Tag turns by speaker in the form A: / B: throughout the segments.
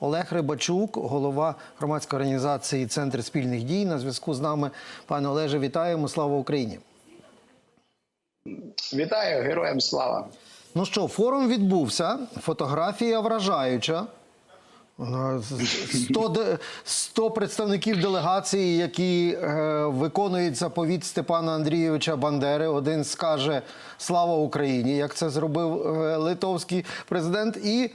A: Олег Рибачук, голова громадської організації Центр спільних дій. На зв'язку з нами, пане Олеже, вітаємо. Слава Україні!
B: Вітаю, героям слава.
A: Ну що, форум відбувся. Фотографія вражаюча. Е, 100, де- 100 представників делегації, які е, виконують заповіт Степана Андрійовича Бандери. Один скаже Слава Україні, як це зробив е, литовський президент, і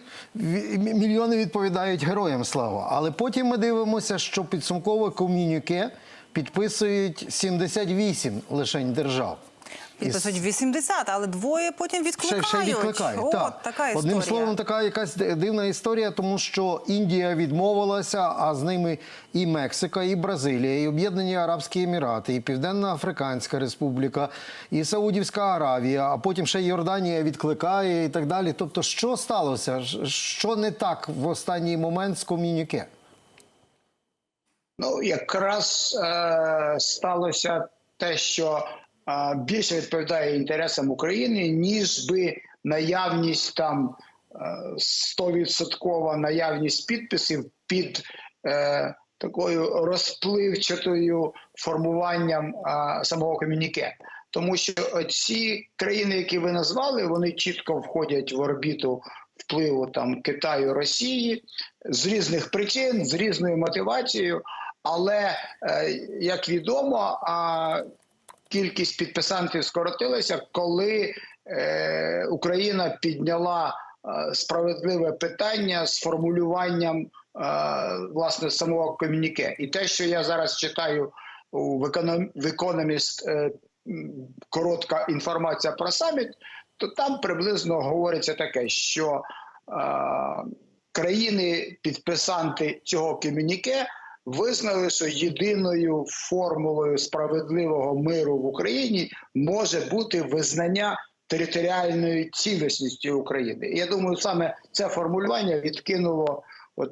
A: мільйони відповідають героям слава. Але потім ми дивимося, що підсумкове ком'юніке підписують 78 лишень держав. І
C: Підписують 80, але двоє потім
A: Ще,
C: відкликають.
A: ще відкликають. Так.
C: така історія.
A: Одним словом, така якась дивна історія, тому що Індія відмовилася, а з ними і Мексика, і Бразилія, і Об'єднані Арабські Емірати, і Південна Африканська Республіка, і Саудівська Аравія, а потім ще Йорданія відкликає і так далі. Тобто, що сталося? Що не так в останній момент з ком'юніке?
B: Ну, якраз е, сталося те, що більше відповідає інтересам України, ніж би наявність там стовідсоткова наявність підписів під е, такою розпливчатою формуванням е, самого ком'юніке. Тому що ці країни, які ви назвали, вони чітко входять в орбіту впливу там Китаю, Росії з різних причин, з різною мотивацією. Але е, як відомо, а кількість підписантів скоротилася, коли е, Україна підняла е, справедливе питання з формулюванням е, власне самого ком'юніке. І те, що я зараз читаю у в «Економ- е, коротка інформація про саміт, то там приблизно говориться таке, що е, країни-підписанти цього ком'юніке визнали, що єдиною формулою справедливого миру в Україні може бути визнання територіальної цілісності України. І я думаю, саме це формулювання відкинуло от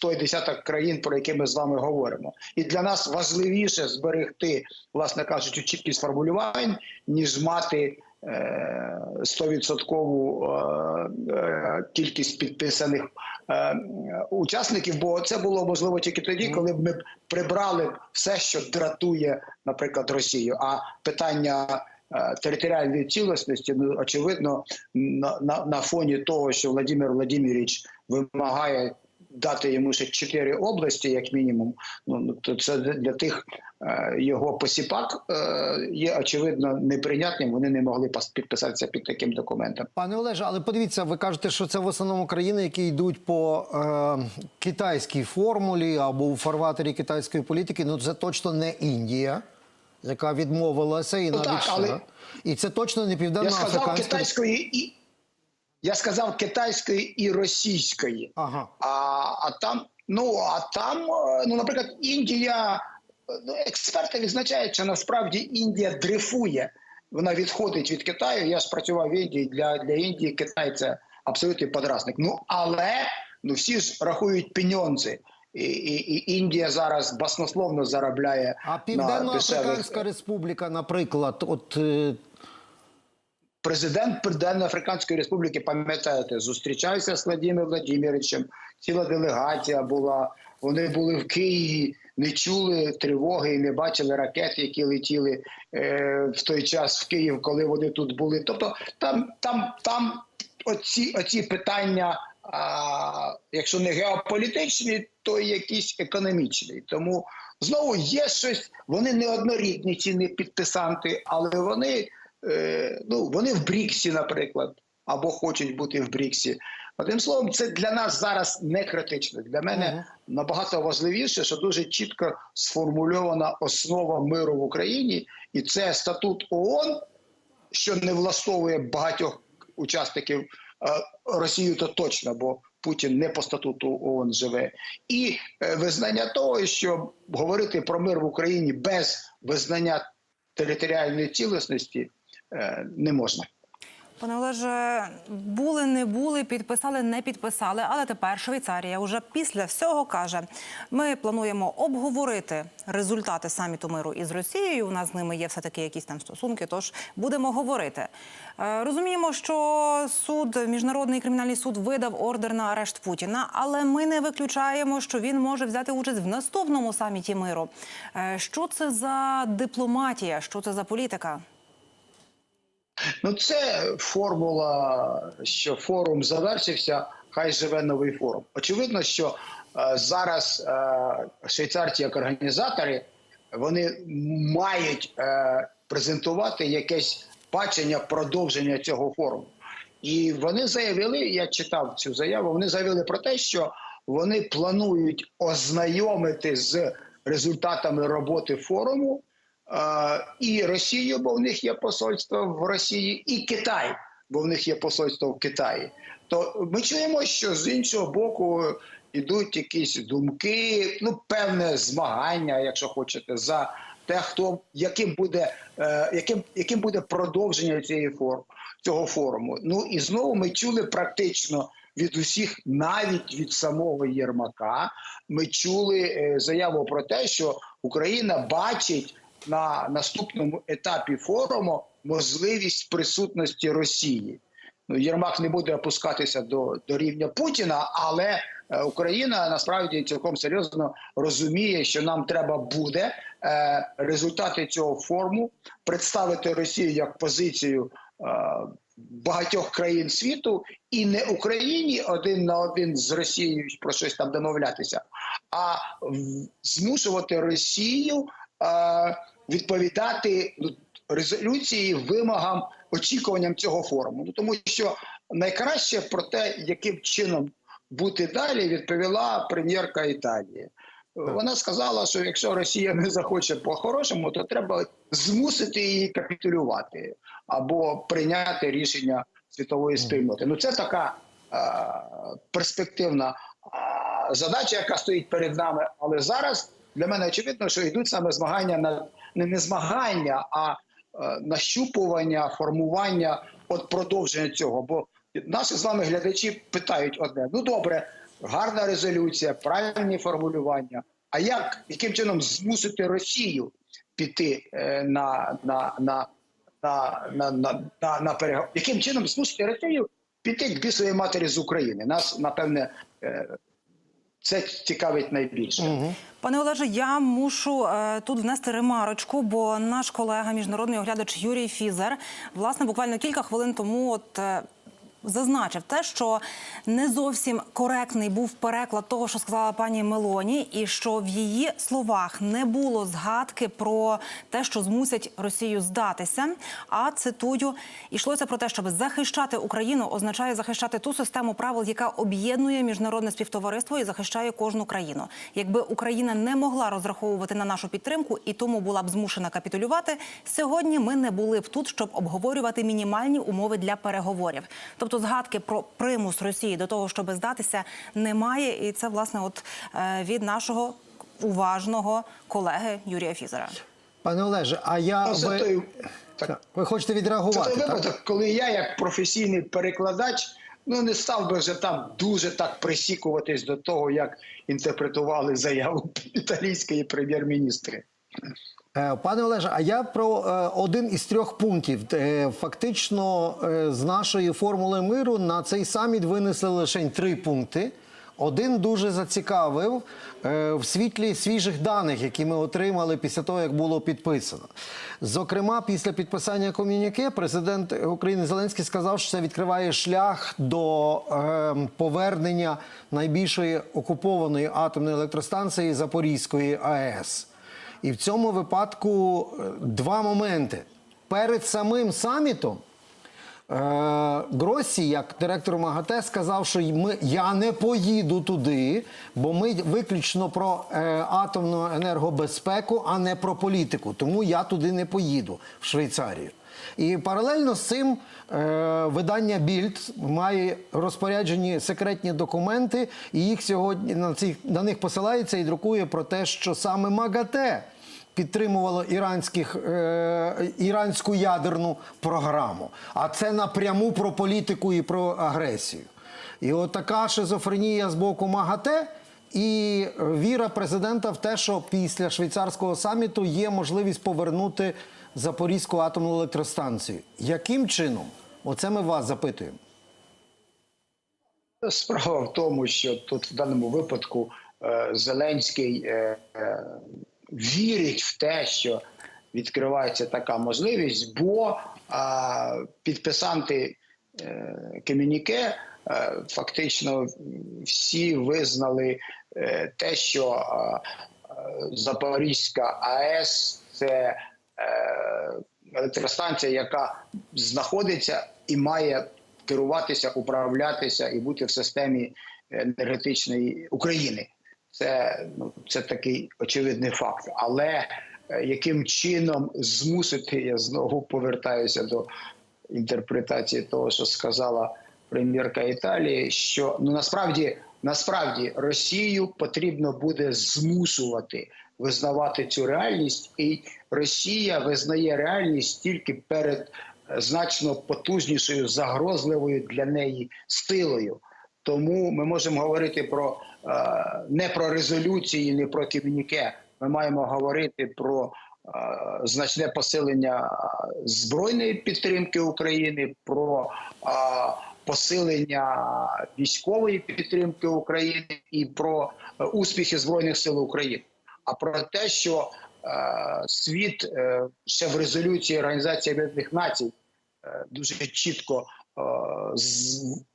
B: той десяток країн, про які ми з вами говоримо. І для нас важливіше зберегти, власне кажучи, чіткість формулювань, ніж мати стовідсоткову е, е, кількість підписаних е, учасників, бо це було можливо тільки тоді, коли б ми прибрали все, що дратує, наприклад, Росію. А питання е, територіальної цілісності, ну очевидно, на, на, на фоні того, що Владимир Владимирович вимагає. Дати йому ще чотири області, як мінімум. Ну ну, то це для тих е, його посіпак е, є очевидно неприйнятним. Вони не могли підписатися під таким документом.
A: Пане Олеже, але подивіться, ви кажете, що це в основному країни, які йдуть по е, китайській формулі або у фарватері китайської політики. Ну це точно не Індія, яка відмовилася, і
B: Ну,
A: навіть
B: так, але-
A: і це точно не
B: Я сказав
A: африканська.
B: китайської і я сказав китайської і російської.
A: Ага.
B: А, а там, ну а там, е, ну, наприклад, Індія, ну, експерти відзначають, що насправді Індія дрейфує. Вона відходить від Китаю. Я ж працював в Індії для, для Індії. Китай це абсолютний подразник. Ну але ну всі ж рахують пеньонзи. І, і, і Індія зараз баснословно заробляє
A: А Південна
B: дешевих
A: Республіка, наприклад, от е,
B: Президент Південно-Африканської Республіки, пам'ятаєте, зустрічався з Владимиром Владимировичем. Ціла делегація була. Вони були в Києві, не чули тривоги і не бачили ракет, які летіли е, в той час в Київ, коли вони тут були. Тобто, там, там, там оці, оці питання, а, якщо не геополітичні, то якісь економічні. Тому знову є щось. Вони не однорідні, ці не підписанти, але вони. Е, ну, вони в Бріксі, наприклад, або хочуть бути в Бріксі. Одним словом, це для нас зараз не критично. Для мене набагато важливіше, що дуже чітко сформульована основа миру в Україні, і це статут ООН, що не влаштовує багатьох учасників е, Росію, то точно, бо Путін не по статуту ООН живе, і е, визнання того, що говорити про мир в Україні без визнання територіальної цілісності не можна.
C: Пане Олеже, були, не були, підписали, не підписали. Але тепер Швейцарія вже після всього каже: ми плануємо обговорити результати саміту миру із Росією. У нас з ними є все таки якісь там стосунки. Тож будемо говорити. Е, Розуміємо, що суд, міжнародний кримінальний суд, видав ордер на арешт Путіна, але ми не виключаємо, що він може взяти участь в наступному саміті миру. Е, Що це за дипломатія? Що це за політика?
B: Ну, це формула, що форум завершився, хай живе новий форум. Очевидно, що е, зараз е, швейцарці, як організатори, вони мають е, презентувати якесь бачення продовження цього форуму. І вони заявили, я читав цю заяву. Вони заявили про те, що вони планують ознайомити з результатами роботи форуму і Росію, бо в них є посольство в Росії, і Китай, бо в них є посольство в Китаї. То ми чуємо, що з іншого боку йдуть якісь думки, ну певне змагання, якщо хочете, за те, хто яким буде, е, яким, яким буде продовження цієї форм, цього форуму. Ну і знову ми чули практично від усіх, навіть від самого Єрмака, ми чули е, заяву про те, що Україна бачить на наступному етапі форуму можливість присутності Росії. Ну, Єрмак не буде опускатися до, до рівня Путіна, але е, Україна насправді цілком серйозно розуміє, що нам треба буде е, результати цього форуму представити Росію як позицію е, багатьох країн світу, і не Україні один на один з Росією про щось там домовлятися, а змушувати Росію е, відповідати ну, резолюції, вимогам, очікуванням цього форуму. Ну тому що найкраще про те, яким чином бути далі, відповіла прем'єрка Італії. Вона сказала, що якщо Росія не захоче по-хорошому, то треба змусити її капітулювати або прийняти рішення світової спільноти. Ну це така е, перспективна е, задача, яка стоїть перед нами. Але зараз для мене очевидно, що йдуть саме змагання на не, не змагання, а е, нащупування, формування от продовження цього. Бо наші з вами глядачі питають одне: ну добре, гарна резолюція, правильні формулювання. А як яким чином змусити Росію піти е, на, на, на, на, на, на, на, на переговори? Яким чином змусити Росію піти к бісовій матері з України? Нас напевне е, це цікавить найбільше.
C: Пане Олеже, я мушу е, тут внести ремарочку, бо наш колега, міжнародний оглядач Юрій Фізер, власне, буквально кілька хвилин тому от. е, Зазначив те, що не зовсім коректний був переклад того, що сказала пані Мелоні, і що в її словах не було згадки про те, що змусять Росію здатися. А цитую, йшлося про те, щоб захищати Україну, означає захищати ту систему правил, яка об'єднує міжнародне співтовариство і захищає кожну країну. Якби Україна не могла розраховувати на нашу підтримку і тому була б змушена капітулювати, сьогодні ми не були б тут, щоб обговорювати мінімальні умови для переговорів. Тобто згадки про примус Росії до того, щоб здатися, немає, і це власне, от е, від нашого уважного колеги Юрія Фізера.
A: Пане Олеже, а я
B: Ну, це
A: ви,
B: той- так.
A: ви хочете
B: Це
A: відреагувати?
B: той
A: так?
B: коли я, як професійний перекладач, ну не став би вже там дуже так присікуватись до того, як інтерпретували заяву італійської прем'єр-міністри.
A: Е, Пане Олеже, а я про е, один із трьох пунктів. Е, Фактично, з нашої формули миру на цей саміт винесли лише три пункти. Один дуже зацікавив в світлі свіжих даних, які ми отримали після того, як було підписано. Зокрема, після підписання ком'юніке президент України Зеленський сказав, що це відкриває шлях до повернення найбільшої окупованої атомної електростанції Запорізької АЕС. І в цьому випадку е, два моменти. Перед самим самітом Гросі, як директор МАГАТЕ, сказав, що ми, я не поїду туди, бо ми виключно про е, атомну енергобезпеку, а не про політику. Тому я туди не поїду в Швейцарію. І паралельно з цим е, видання Більд має розпоряджені секретні документи, і їх сьогодні на, цих, на них посилається і друкує про те, що саме МАГАТЕ підтримувало іранських, е, іранську ядерну програму. А це напряму про політику і про агресію. І от така шизофренія з боку МАГАТЕ і віра президента в те, що після швейцарського саміту є можливість повернути Запорізьку атомну електростанцію. Яким чином? Оце ми вас запитуємо.
B: Справа в тому, що тут в даному випадку е, Зеленський е, е, вірить в те, що відкривається така можливість, бо е, підписанти е, комюніке е, фактично всі визнали е, те, що е, е, Запорізька АЕС це е, електростанція, яка знаходиться і має керуватися, управлятися і бути в системі енергетичної України. Це ну це такий очевидний факт. Але е, яким чином змусити, я знову повертаюся до інтерпретації того, що сказала прем'єрка Італії, що ну насправді насправді Росію потрібно буде змушувати визнавати цю реальність, і Росія визнає реальність тільки перед е, значно потужнішою загрозливою для неї силою. Тому ми можемо говорити про е, не про резолюції, не про комюніке. Ми маємо говорити про е, значне посилення е, збройної підтримки України, про посилення військової підтримки України і про успіхи збройних сил України. А про те, що світ ще в резолюції Організації Об'єднаних Націй дуже чітко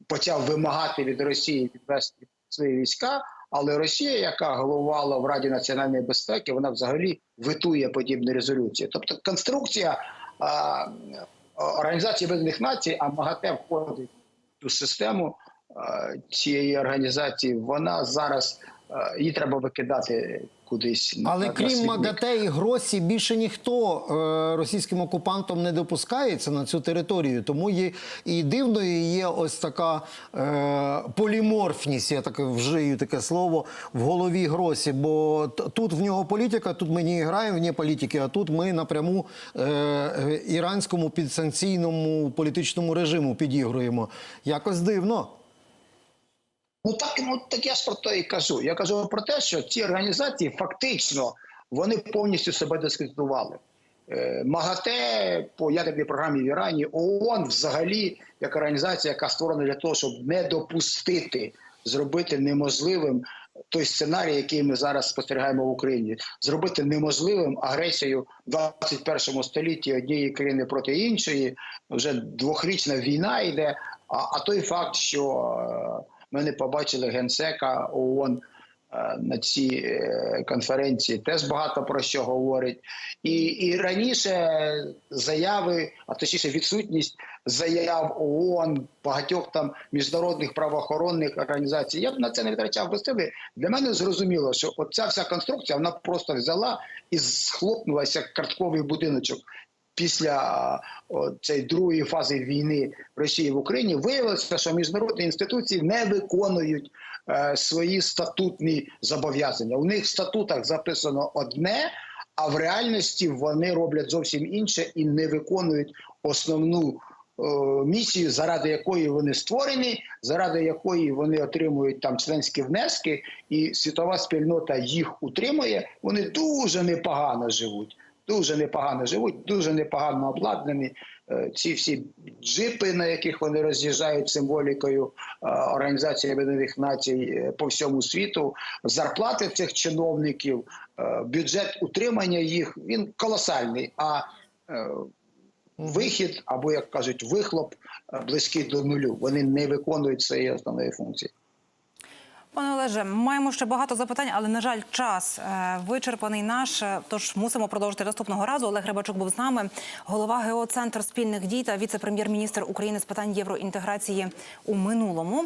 B: почав вимагати від Росії відвести свої війська. Але Росія, яка головувала в Раді національної безпеки, вона взагалі витує подібні резолюції. Тобто конструкція а, Організації Об'єднаних Націй, а МАГАТЕ входить цю систему а, цієї організації, вона зараз а, її треба викидати кудись. на-
A: Але
B: на
A: крім. МАГАТЕ і Гросі, більше ніхто е, російським окупантом не допускається на цю територію. Тому є і дивною є ось така е, поліморфність, я таке вжию таке слово в голові Гросі. Бо тут в нього політика, тут ми не граємо вне політики, а тут ми напряму е, е, іранському підсанкційному політичному режиму підігруємо. Якось дивно.
B: Ну так, ну так я ж про те і кажу. Я кажу про те, що ці організації фактично вони повністю себе дискредитували. Е, МАГАТЕ по ядерній програмі в Ірані, ООН взагалі як організація, яка створена для того, щоб не допустити зробити неможливим той сценарій, який ми зараз спостерігаємо в Україні, зробити неможливим агресію в 21 столітті однієї країни проти іншої. Вже двохрічна війна йде. А, а той факт, що е, ми не побачили генсека ООН е, на цій е, конференції, теж багато про що говорить. І, і раніше заяви, а точніше відсутність заяв ООН, багатьох там міжнародних правоохоронних організацій. Я б на це не витрачав би сили. Для мене зрозуміло, що оця вся конструкція вона просто взяла і схлопнулася як картковий будиночок після цієї другої фази війни Росії в Україні виявилося, що міжнародні інституції не виконують е, свої статутні зобов'язання. У них в статутах записано одне, а в реальності вони роблять зовсім інше і не виконують основну. е, Місію, заради якої вони створені, заради якої вони отримують там членські внески, і світова спільнота їх утримує, вони дуже непогано живуть дуже непогано живуть, дуже непогано обладнані. Е, Ці всі джипи, на яких вони роз'їжджають символікою е, Організації Об'єднаних Націй е, по всьому світу, зарплати цих чиновників, бюджет утримання їх він колосальний. А вихід, або як кажуть, вихлоп близький до нулю. Вони не виконують своєї основної функції.
C: Пане Олеже, маємо ще багато запитань, але на жаль, час е, вичерпаний наш. е, Тож мусимо продовжити наступного разу. Олег Рибачук був з нами, голова геоцентр спільних дій та віце-прем'єр-міністр України з питань євроінтеграції у минулому.